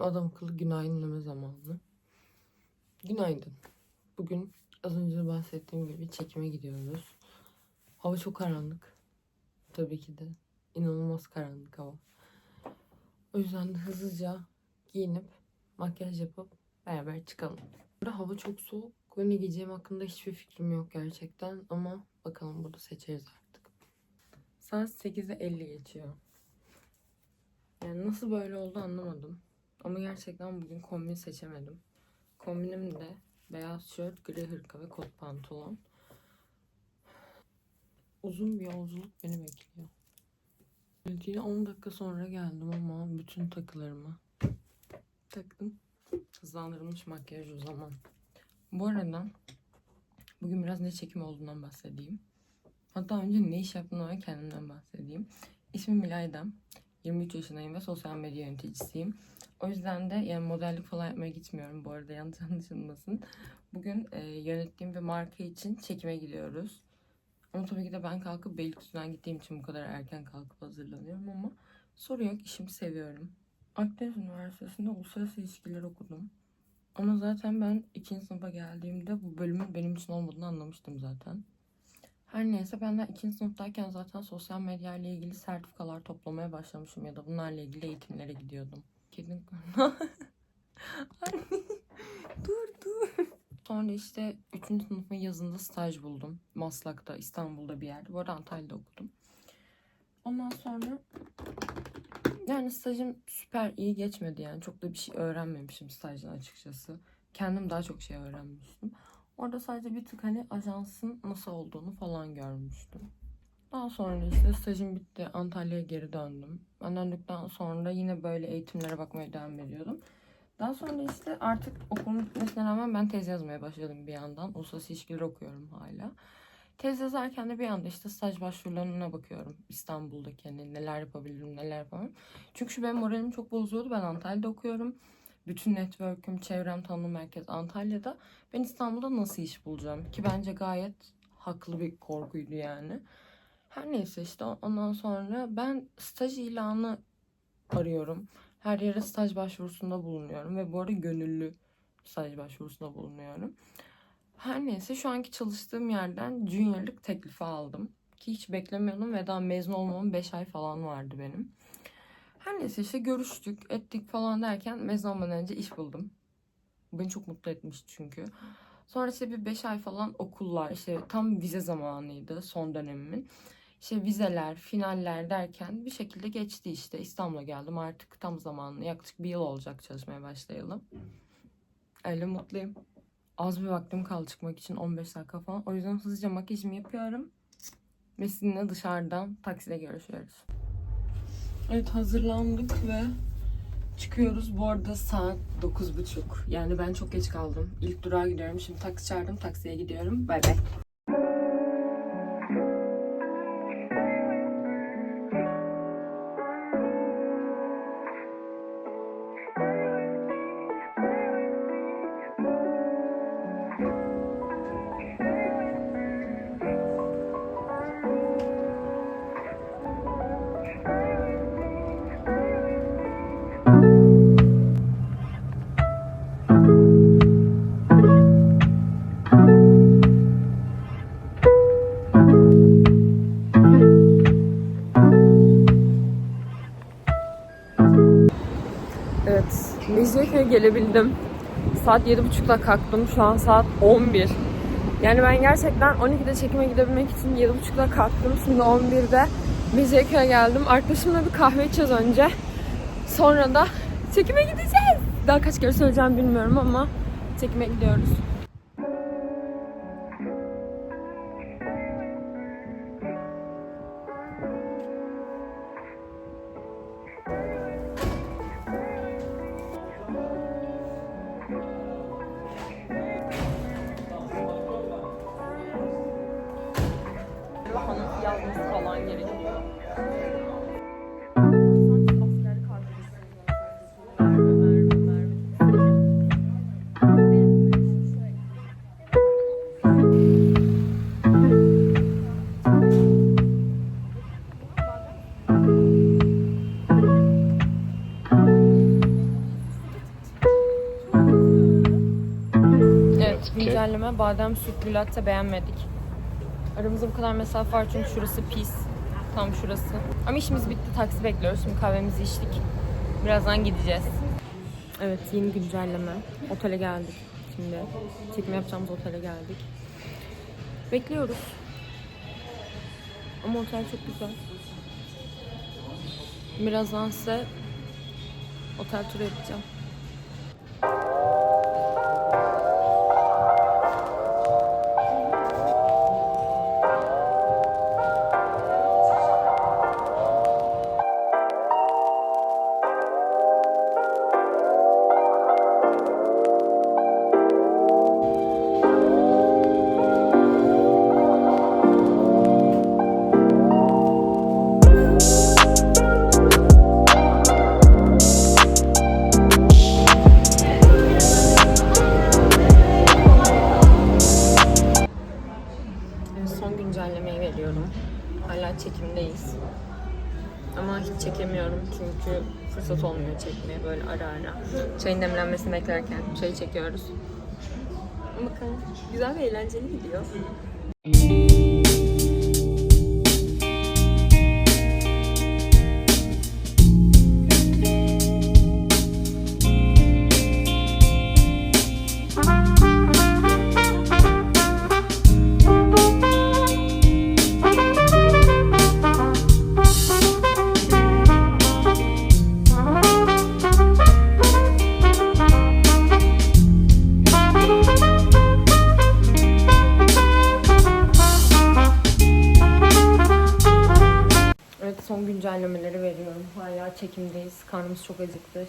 Adam akıllı günaydınlama zamanı. Günaydın. Bugün az önce bahsettiğim gibi çekime gidiyoruz. Hava çok karanlık. Tabii ki de. İnanılmaz karanlık hava. O yüzden de hızlıca giyinip makyaj yapıp beraber çıkalım. Burada hava çok soğuk ve ne giyeceğim hakkında hiçbir fikrim yok gerçekten. Ama bakalım burada seçeriz artık. Saat 8'e 50 geçiyor. Yani nasıl böyle oldu anlamadım. Ama gerçekten bugün kombin seçemedim. Kombinim de beyaz tişört, gri hırka ve kot pantolon. Uzun bir yolculuk beni bekliyor. Yine 10 dakika sonra geldim ama bütün takılarımı taktım. Hızlandırılmış makyaj o zaman. Bu arada bugün biraz ne çekim olduğundan bahsedeyim. Hatta önce ne iş yaptığımdan ve kendimden bahsedeyim. İsmim İlaydam. 23 yaşındayım ve sosyal medya yöneticisiyim. O yüzden de yani modellik falan yapmaya gitmiyorum bu arada yanlış anlaşılmasın. Bugün e, yönettiğim bir marka için çekime gidiyoruz. Ama tabii ki de ben kalkıp Beylikdüzü'nden gittiğim için bu kadar erken kalkıp hazırlanıyorum ama sorun yok işimi seviyorum. Akdeniz Üniversitesi'nde uluslararası ilişkiler okudum. Ama zaten ben ikinci sınıfa geldiğimde bu bölümün benim için olmadığını anlamıştım zaten. Her neyse ben de ikinci sınıftayken zaten sosyal medya ile ilgili sertifikalar toplamaya başlamışım ya da bunlarla ilgili eğitimlere gidiyordum. Kedin Anne dur dur. Sonra işte 3. sınıfın yazında staj buldum. Maslak'ta, İstanbul'da bir yerde. Bu arada Antalya'da okudum. Ondan sonra yani stajım süper iyi geçmedi yani. Çok da bir şey öğrenmemişim stajdan açıkçası. Kendim daha çok şey öğrenmiştim. Orada sadece bir tık hani ajansın nasıl olduğunu falan görmüştüm. Daha sonra işte stajım bitti. Antalya'ya geri döndüm. Ben döndükten sonra yine böyle eğitimlere bakmaya devam ediyordum. Daha sonra işte artık okulun bitmesine rağmen ben tez yazmaya başladım bir yandan. Uluslararası ilişkiler okuyorum hala. Tez yazarken de bir anda işte staj başvurularına bakıyorum. İstanbul'daki hani neler yapabilirim, neler yapamam. Çünkü şu benim moralimi çok bozuyordu. Ben Antalya'da okuyorum. Bütün network'üm, çevrem, tanım merkez Antalya'da. Ben İstanbul'da nasıl iş bulacağım? Ki bence gayet haklı bir korkuydu yani. Her neyse işte ondan sonra ben staj ilanı arıyorum. Her yere staj başvurusunda bulunuyorum ve bu arada gönüllü staj başvurusunda bulunuyorum. Her neyse şu anki çalıştığım yerden juniorlık teklifi aldım. Ki hiç beklemiyordum ve daha mezun olmamın 5 ay falan vardı benim. Her neyse işte görüştük, ettik falan derken mezun olmadan önce iş buldum. Beni çok mutlu etmişti çünkü. Sonra işte bir 5 ay falan okullar, işte tam vize zamanıydı son dönemimin. İşte vizeler, finaller derken bir şekilde geçti işte. İstanbul'a geldim artık tam zamanlı. Yaklaşık bir yıl olacak çalışmaya başlayalım. Öyle mutluyum. Az bir vaktim kaldı çıkmak için 15 dakika falan. O yüzden hızlıca makyajımı yapıyorum. Ve sizinle dışarıdan takside görüşüyoruz. Evet hazırlandık ve çıkıyoruz. Bu arada saat 9.30. Yani ben çok geç kaldım. İlk durağa gidiyorum. Şimdi taksi çağırdım. Taksiye gidiyorum. Bay bay. Gelebildim. Saat 7.30'da kalktım. Şu an saat 11. Yani ben gerçekten 12'de çekime gidebilmek için 7.30'da kalktım. Şimdi 11'de Mecidiyeköy'e geldim. Arkadaşımla bir kahve içeceğiz önce. Sonra da çekime gideceğiz. Daha kaç kere söyleyeceğim bilmiyorum ama çekime gidiyoruz. Güzel. Badem sütlü latte beğenmedik. Aramızda bu kadar mesafe var çünkü şurası pis. Tam şurası. Ama işimiz bitti. Taksi bekliyoruz. Şimdi kahvemizi içtik. Birazdan gideceğiz. Evet yeni güncelleme. Otele geldik şimdi. Çekim yapacağımız otele geldik. Bekliyoruz. Ama otel çok güzel. Birazdan size otel turu yapacağım. Çünkü fırsat olmuyor çekmeye böyle ara ara. Çayın demlenmesini beklerken çayı çekiyoruz. Bakalım güzel ve eğlenceli gidiyor.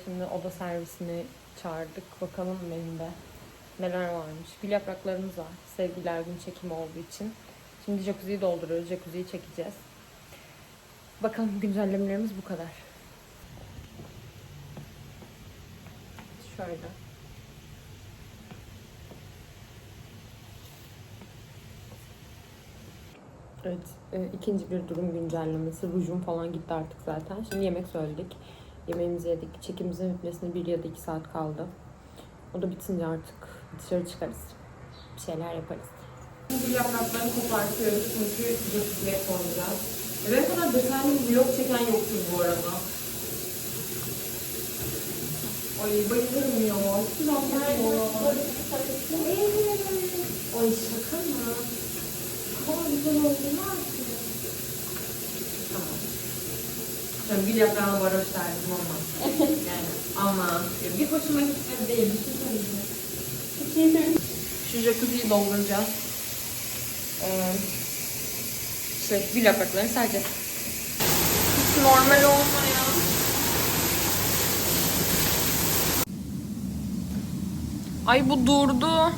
Şimdi oda servisini çağırdık. Bakalım menüde neler varmış. Gül yapraklarımız var. Sevgiler gün çekimi olduğu için. Şimdi jacuzziyi dolduruyoruz. Jacuzziyi çekeceğiz. Bakalım güncellemelerimiz bu kadar. Şöyle. Evet, e, ikinci bir durum güncellemesi. Rujum falan gitti artık zaten. Şimdi yemek söyledik. Yemeğimizi yedik. Çekimimizin bitmesine bir ya da iki saat kaldı. O da bitince artık dışarı çıkarız. Bir şeyler yaparız. Bu yapraklarını kopartıyoruz çünkü götürmeye koyacağız. Ne kadar detaylı bir vlog çeken yoktur bu arada. Ay bayılırım ya. Yapmıyorum. Ay şaka mı? Ama güzel oldu ne yapayım? Tabii bir yaprağına varoş derdim ama. yani ama bir hoşuma gitmedi değil. Bir şey. Şu jacuzziyi dolduracağız. Ee, şey, gül yapraklarını sereceğiz. Hiç normal olmayan. Ay bu durdu.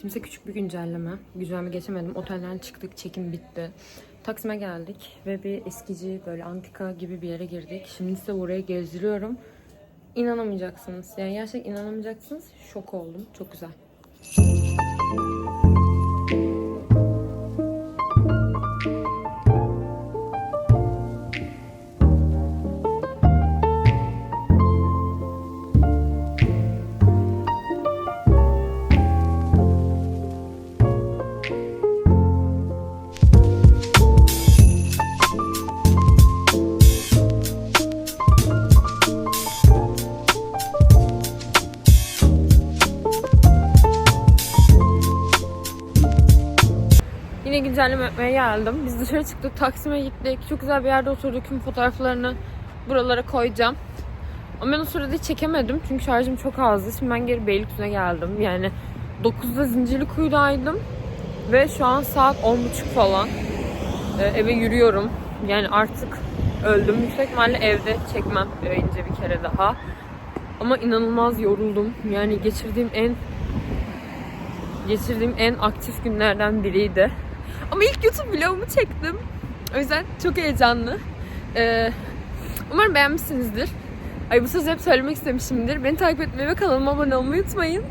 Şimdi size küçük bir güncelleme. Güzel geçemedim. Otelden çıktık. Çekim bitti. Taksim'e geldik ve bir eskici böyle antika gibi bir yere girdik. Şimdi size orayı gezdiriyorum. İnanamayacaksınız. Yani gerçekten inanamayacaksınız. Şok oldum. Çok güzel. Güncelleme yapmaya geldim. Biz dışarı çıktık, Taksim'e gittik. Çok güzel bir yerde oturduk. Tüm fotoğraflarını buralara koyacağım. Ama ben o sırada çekemedim. Çünkü şarjım çok azdı. Şimdi ben geri Beylikdüzü'ne geldim. Yani 9'da Zincirlikuyu'daydım. Ve şu an saat 10.30 falan. Ee, eve yürüyorum. Yani artık öldüm. Yüksek ihtimalle evde çekmem önce bir kere daha. Ama inanılmaz yoruldum. Yani geçirdiğim en geçirdiğim en aktif günlerden biriydi. Ama ilk YouTube vlogumu çektim. O yüzden çok heyecanlı. Ee, umarım beğenmişsinizdir. Ay bu sözü hep söylemek istemişimdir. Beni takip etmeyi ve kanalıma abone olmayı unutmayın.